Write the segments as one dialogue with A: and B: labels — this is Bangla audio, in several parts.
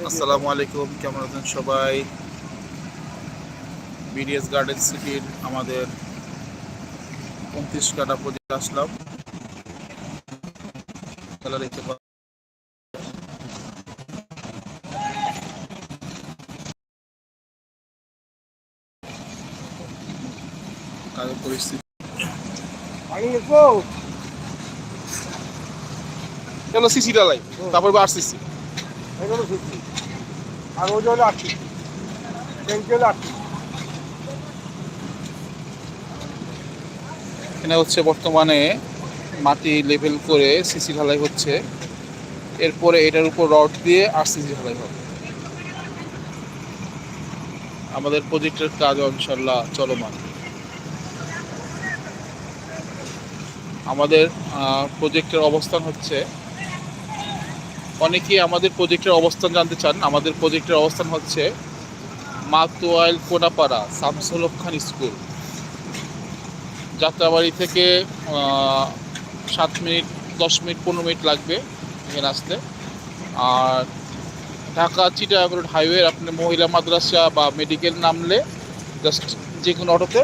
A: আসসালামু আলাইকুম কেমন আছেন সবাই? বিডিএস গার্ডেন সিটির আমাদের উনত্রিশ কাটা প্রজেক্ট আসলাম। খেলা দেখতে পা- কাজের পরিস্থিতি। চলো সিসি ডালাই তারপর আর সিসি
B: এগুলো সত্যি আর আটটি ট্যাঙ্কি হলো আটটি
A: এখানে হচ্ছে বর্তমানে মাটি লেভেল করে সিসি ঢালাই হচ্ছে। এরপরে এটার উপর রড দিয়ে আর সিসি ঢালাই হবে। আমাদের প্রজেক্টের কাজ ইনশাল্লাহ চলমান। আমাদের প্রজেক্টের অবস্থান হচ্ছে অনেকেই আমাদের প্রজেক্টের অবস্থান জানতে চান। আমাদের প্রজেক্টের অবস্থান হচ্ছে মাতোয়াইল কোনাপাড়া শামসুল খান স্কুল। যাত্রাবাড়ি থেকে সাত মিনিট, দশ মিনিট, পনেরো মিনিট লাগবে এখানে আসতে। আর ঢাকা চিটাগাং রোড হাইওয়ে, আপনি মহিলা মাদ্রাসা বা মেডিকেল নামলে জাস্ট যে কোনো অটোতে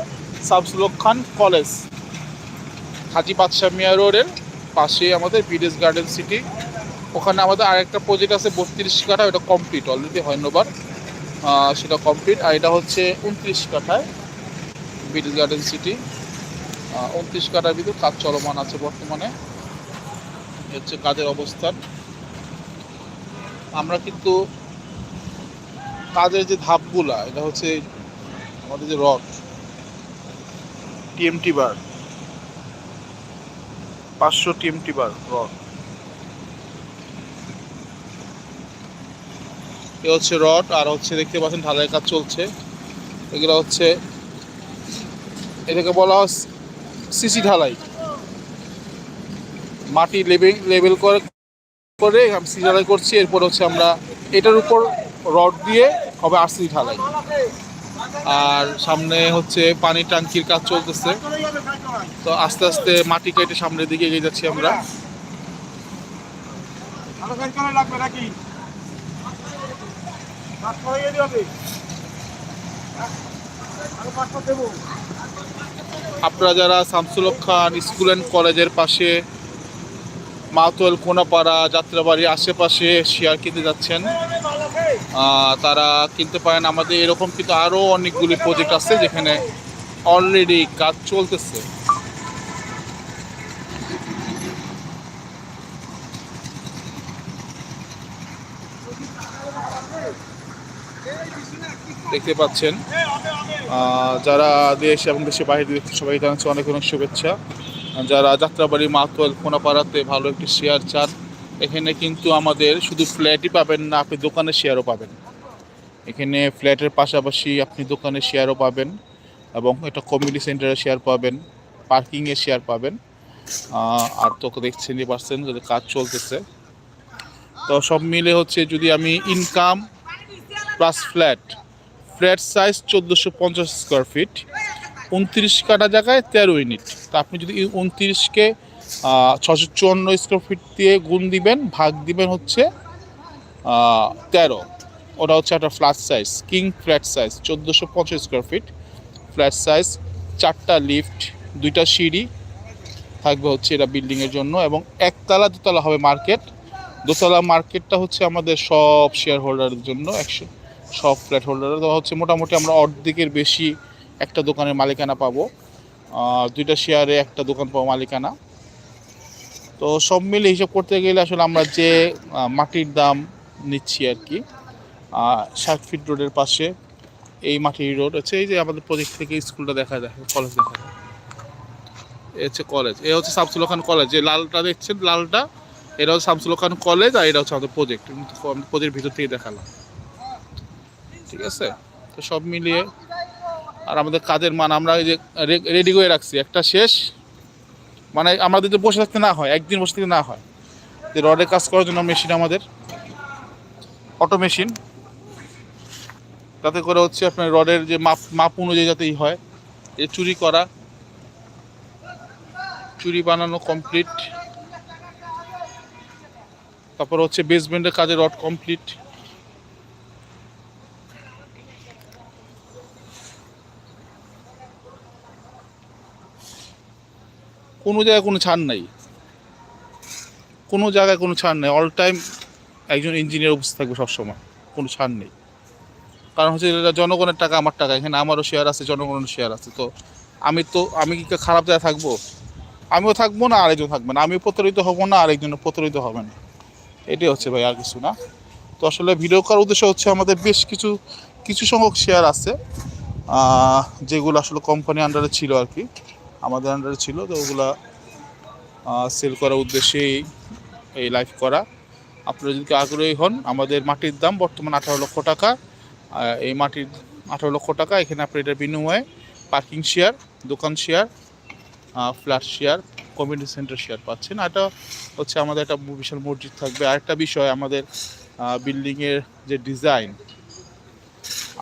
A: শামসুল খান কলেজ, হাজি বাদশাহ মিয়া রোডের পাশে আমাদের বিদেশ গার্ডেন সিটি। ওখানে আমাদের আরেকটা প্রজেক্ট আছে বত্রিশ কাঠা, ওটা কমপ্লিট অলরেডি হয়নোবার সেটা কমপ্লিট আর এটা হচ্ছে উনত্রিশ কাঠায় বিদেশ গার্ডেন সিটি উনত্রিশ কাঠার ভিতর কাজ চলমান আছে বর্তমানে। হচ্ছে কাজের অবস্থান। আমরা কিন্তু কাজের যে ধাপগুলা, এটা হচ্ছে আমাদের যে রড টিএমটি বার পাঁচশো টিএমটি বার রড। এ হচ্ছে রড আর হচ্ছে দেখতে পাচ্ছেন ঢালাই কাজ চলছে। এগুলো হচ্ছে এটাকে বলা হয় সিসি ঢালাই। মাটি লেবেল লেবেল করে করে আমি সিসি ঢালাই করছি, এরপর হচ্ছে আমরা এটার উপর রড দিয়ে হবে আরসিসি ঢালাই। আর সামনে হচ্ছে পানির ট্যাঙ্কির কাজ চলতেছে। তো আস্তে আস্তে মাটি কেটে সামনের দিকে এগিয়ে যাচ্ছি আমরা। আপনারা যারা শামসুল খান স্কুল অ্যান্ড কলেজের পাশে, মাতোয়াল, কোনাপাড়া, যাত্রাবাড়ি আশেপাশে শেয়ার কিনতে যাচ্ছেন তারা কিনতে পারেন। আমাদের এরকম কিন্তু আরও অনেকগুলি প্রজেক্ট আছে যেখানে অলরেডি কাজ চলতেছে। দেখতে পাচ্ছেন। যারা দেশ এবং দেশের বাইরে দেখতে সবাই জানাচ্ছে অনেক অনেক শুভেচ্ছা। যারা যাত্রাবাড়ি মাতোয়াল কোনাপাড়াতে ভালো একটি শেয়ার চান, এখানে কিন্তু আমাদের শুধু ফ্ল্যাটই পাবেন না, আপনি দোকানে শেয়ারও পাবেন। এখানে ফ্ল্যাটের পাশাপাশি আপনি দোকানে শেয়ারও পাবেন এবং এটা কমিউনিটি সেন্টারে শেয়ার পাবেন পার্কিংয়ে শেয়ার পাবেন। আর তো দেখছেনই পারছেন যদি কাজ চলতেছে। তো সব মিলে হচ্ছে যদি আমি income plus flat flat size চোদ্দোশো পঞ্চাশ স্কোয়ার ফিট উনত্রিশ কাটা জায়গায় তেরো ইউনিট তা আপনি যদি উনত্রিশকে ছশো চুয়ান্ন স্কোয়ার ফিট দিয়ে গুণ দিবেন, ভাগ দিবেন হচ্ছে তেরো। ওটা হচ্ছে একটা flat size king flat size চোদ্দোশো পঞ্চাশ স্কোয়ার ফিট ফ্ল্যাট সাইজ চারটা লিফট দুইটা সিঁড়ি, থাকবে হচ্ছে এটা বিল্ডিংয়ের জন্য। এবং একতলা দোতলা হবে মার্কেট দোতলা মার্কেটটা হচ্ছে আমাদের সব শেয়ার হোল্ডারের জন্য একশো সব ফ্ল্যাট হোল্ডার হচ্ছে মোটামুটি আমরা অর্ধেকের বেশি একটা দোকানের মালিকানা পাবো। দুইটা শেয়ারে একটা দোকান পাবো মালিকানা। তো সব মিলে হিসাব করতে গেলে আসলে আমরা যে মাটির দাম নিচ্ছি আর কি ষাট ফিট রোডের পাশে এই মাটির রোড হচ্ছে এই যে আমাদের প্রজেক্ট থেকে স্কুলটা দেখা যায় কলেজ দেখা যায়। এ হচ্ছে কলেজ এ হচ্ছে শামসুল খান কলেজ যে লালটা দেখছেন, লালটা এটা হচ্ছে শামসুল খান কলেজ আর এটা হচ্ছে আমাদের প্রজেক্ট প্রজেক্ট ভিতর থেকে দেখালাম। ঠিক আছে? তো সব মিলিয়ে আর আমাদের কাজের মান আমরা এই যে রেডি করে রাখছি। একটা শেষ। মানে আমাদের যে বসে থাকতে না হয়, একদিন বসে থাকতে না হয়, যে রডের কাজ করার জন্য মেশিন আমাদের অটো মেশিন তাতে করে হচ্ছে আপনার রডের যে মাপ মাপ অনুযায়ী যাতে ই হয়, এই চুরি করা, চুরি বানানো কমপ্লিট তারপর হচ্ছে বেসমেন্টের কাজে রড কমপ্লিট কোনো জায়গায় কোনো ছাড় নাই। কোনো জায়গায় কোনো ছাড় নেই। অল টাইম একজন ইঞ্জিনিয়ার উপস্থিত থাকবে সবসময়। কোনো ছাড় নেই। কারণ হচ্ছে এটা জনগণের টাকা, আমার টাকা। এখানে আমারও শেয়ার আছে জনগণের শেয়ার আছে। তো আমি তো, আমি কি খারাপ জায়গায় থাকব? আমিও থাকব না, আরেকজন থাকবে না। আমিও প্রতারিত হব না, আরেকজন প্রতারিত হবে না। এটাই হচ্ছে ভাই আর কিছু না। তো আসলে ভিডিও করার উদ্দেশ্য হচ্ছে আমাদের বেশ কিছু কিছু সংখ্যক শেয়ার আছে যেগুলো আসলে কোম্পানি আন্ডারে ছিল আর কি। আমাদের আন্ডারে ছিল, তো ওগুলা সেল করার উদ্দেশ্যেই এই লাইভ করা। আপনারা যদি আগ্রহী হন, আমাদের মাটির দাম বর্তমান আঠারো লক্ষ টাকা। এই মাটির আঠারো লক্ষ টাকা, এখানে আপনি এটার বিনিময়ে পার্কিং শেয়ার দোকান share flat share community centre share পাচ্ছেন। আর এটা হচ্ছে আমাদের একটা বিশাল মসজিদ থাকবে। আরেকটা বিষয়, আমাদের বিল্ডিংয়ের যে ডিজাইন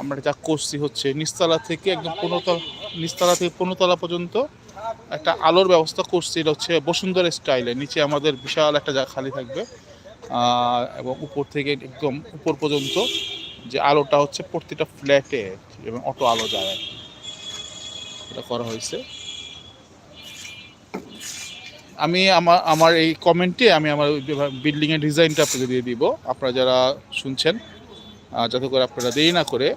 A: আমরা যা করছি হচ্ছে নিচতলা থেকে একদম পনেরোতলা নিচতলা থেকে পনেরোতলা পর্যন্ত একটা আলোর ব্যবস্থা করছি, এটা হচ্ছে বসুন্ধরা স্টাইলে। নিচে আমাদের বিশাল একটা জায়গা খালি থাকবে। এবং উপর থেকে একদম উপর পর্যন্ত যে আলোটা হচ্ছে প্রতিটা ফ্ল্যাটে এবং অটো আলো যায় এটা করা হয়েছে। আমি আমার আমার এই কমেন্টে আমি আমার বিল্ডিংয়ের ডিজাইনটা আপনাকে দিয়ে দিব। আপনারা যারা শুনছেন যাতে করে আপনারা দেরি না করে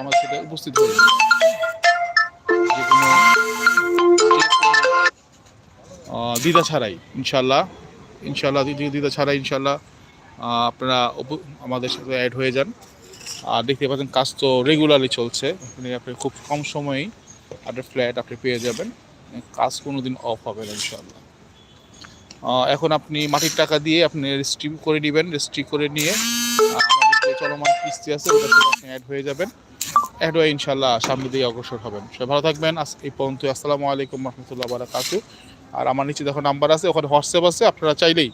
A: আমার সাথে উপস্থিত হয়ে। যে কোনো দ্বিধা ছাড়াই ইনশাল্লাহ ইনশাল্লাহ দ্বিধা ছাড়াই ইনশাল্লাহ আপনারা আমাদের সাথে অ্যাড হয়ে যান। আর দেখতে পাচ্ছেন, কাজ তো রেগুলারলি চলছে। আপনি আপনি খুব কম সময়েই আপনার ফ্ল্যাট আপনি পেয়ে যাবেন। কাজ কোনো দিন অফ হবে না ইনশাল্লাহ এখন আপনি মাটির টাকা দিয়ে আপনি রেজিস্ট্রি করে নেবেন রেজিস্ট্রি করে নিয়ে আমাদের চলমান কিস্তি আছে ওটা আপনি অ্যাড হয়ে যাবেন। হয়ে ইনশাল্লাহ সামনে দিয়ে অগ্রসর হবেন। সবাই ভালো থাকবেন। এই পর্যন্ত আসসালামু আলাইকুম রহমতুল্লাহ বারাকাতু। আর আমার নিচে দেখো নাম্বার আছে, ওখানে হোয়াটসঅ্যাপ আছে, আপনারা চাইলেই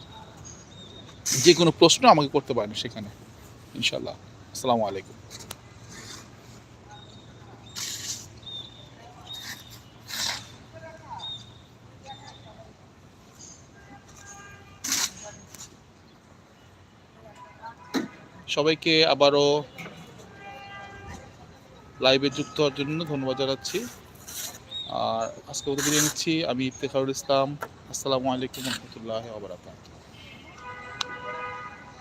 A: যে কোনো প্রশ্ন আমাকে করতে পারেন সেখানে ইনশাল্লাহ আসসালামু আলাইকুম। সবাইকে আবারও লাইভে যুক্ত হওয়ার জন্য ধন্যবাদ জানাচ্ছি। আর আজকে বিদায় নিচ্ছি। আমি ইফতেখারুল ইসলাম। আসসালামু আলাইকুম রহমতুল্লাহ আবরাকাত